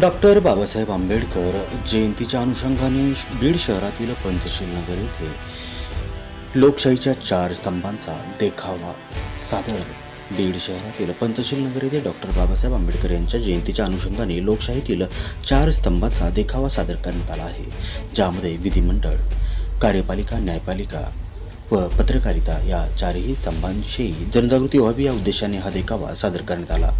Doctor Babasaheb Ambedkar जयंतीच्या अनुषंगाने बीड शहरातील पंचशील नगर येथे लोकशाहीच्या चार स्तंभांचा देखावा सादर. बीड शहरातील पंचशील नगर येथे डॉक्टर बाबासाहेब आंबेडकर यांच्या जयंतीच्या अनुषंगाने लोकशाहीतील चार स्तंभांचा देखावा सादर करण्यात आला आहे. ज्यामध्ये विधिमंडळ कार्यपालिका न्यायपालिका व पत्रकारिता या चारही स्तंभांविषयी जनजागृती व्हावी या उद्देशाने हा देखावा सादर करण्यात आला.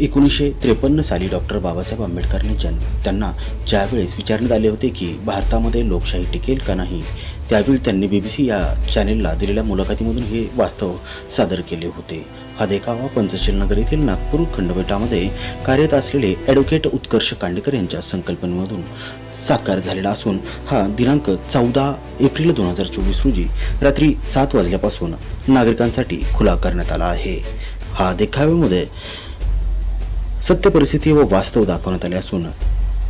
एकोणीसशे त्रेपन्न साली डॉक्टर बाबासाहेब आंबेडकरांनी जन त्यांना ज्यावेळेस विचारण्यात आले होते की भारतामध्ये लोकशाही टिकेल का नाही त्यावेळी त्यांनी बी बी सी या चॅनेलला दिलेल्या मुलाखतीमधून हे वास्तव सादर केले होते. हा देखावा पंचशील नगर येथील नागपूर खंडपीठामध्ये कार्यरत असलेले ॲडव्होकेट उत्कर्ष कांडेकर यांच्या संकल्पनेमधून साकार झालेला असून हा दिनांक चौदा एप्रिल दोन हजार चोवीस रोजी रात्री सात वाजल्यापासून नागरिकांसाठी खुला करण्यात आला आहे. हा देखाव्यामध्ये सत्य परिस्थिती व वास्तव दाखवण्यात आले असून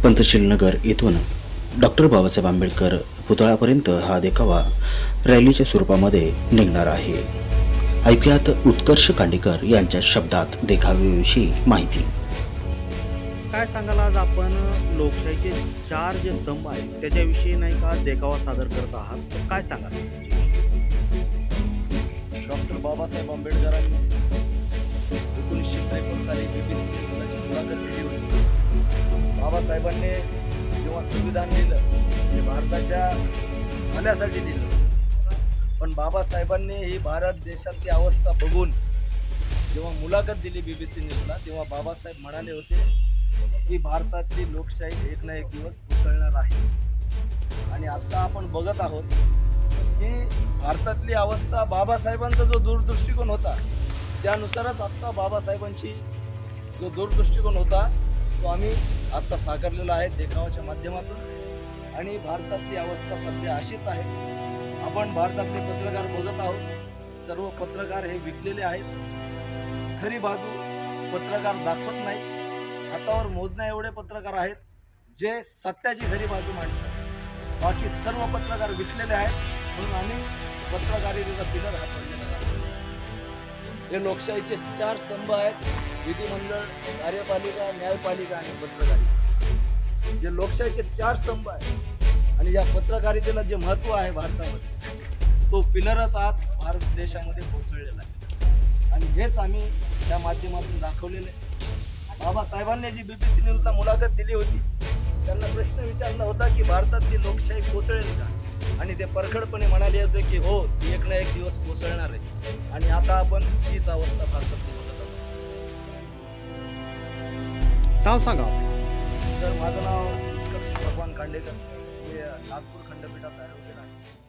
पंचशील नगर येथून डॉक्टर बाबासाहेब आंबेडकर पुतळ्यापर्यंत हा देखावा रॅलीच्या स्वरूपामध्ये निघणार आहे. ऐकूयात उत्कर्ष कांडेकर यांच्या शब्दात देखाव्याविषयी माहिती. काय सांगाल आज आपण? लोकशाहीचे चार जे स्तंभ आहेत त्याच्याविषयी नाही का देखावा सादर करत आहात? काय सांगाल? डॉक्टर बाबासाहेब आंबेडकरांनी एकोणीसशे त्रेपन्न साली बी बी सी मुलाखत दिली होती. बाबासाहेबांनी जेव्हा संविधान लिहिलं ते भारताच्या भल्यासाठी लिहिलं पण बाबासाहेबांनी ही भारत देशातली अवस्था बघून जेव्हा मुलाखत दिली बी बी सी न्यूजला तेव्हा बाबासाहेब म्हणाले होते की भारतातली लोकशाही एक ना एक दिवस कोसळणार आहे. आणि आत्ता आपण बघत आहोत की भारतातली अवस्था बाबासाहेबांचा जो दूरदृष्टिकोन होता त्यानुसारच आत्ता बाबासाहेबांची जो दूरदृष्टिकोन होता तो आम्ही आत्ता साकारलेला आहे देखावाच्या माध्यमातून. आणि भारतातली अवस्था सध्या अशीच आहे. आपण भारतातले पत्रकार बघत आहोत. सर्व पत्रकार हे विकलेले आहेत. खरी बाजू पत्रकार दाखवत नाहीत. हातावर मोजण्या एवढे पत्रकार आहेत जे सत्याची खरी बाजू मांडतात. बाकी सर्व पत्रकार विकलेले आहेत म्हणून आम्ही पत्रकारितेचा पिलर हा पडलेला हे लोकशाहीचे चार स्तंभ आहेत. विधिमंडळ कार्यपालिका न्यायपालिका आणि पत्रकारिता. जे लोकशाहीचे चार स्तंभ आहेत आणि या पत्रकारितेला जे महत्त्व आहे भारतामध्ये तो पिलरच आज भारत देशामध्ये कोसळलेला आहे. आणि हेच आम्ही त्या माध्यमातून दाखवलेले आहे. बाबासाहेबांनी जी बी बी सी न्यूजला मुलाखत दिली होती त्यांना प्रश्न विचारला होता की भारतातली लोकशाही कोसळेल का? आणि ते परखडपणे म्हणाले होते की हो ती एक ना एक दिवस कोसळणार आहे. आणि आता आपण तीच अवस्था भारतात बघत आहोत. नाव सांगा. सर माझं नाव उत्कर्ष भगवान खांडेकर मी नागपूर खंडपीठात ॲडव्होकेट आहे.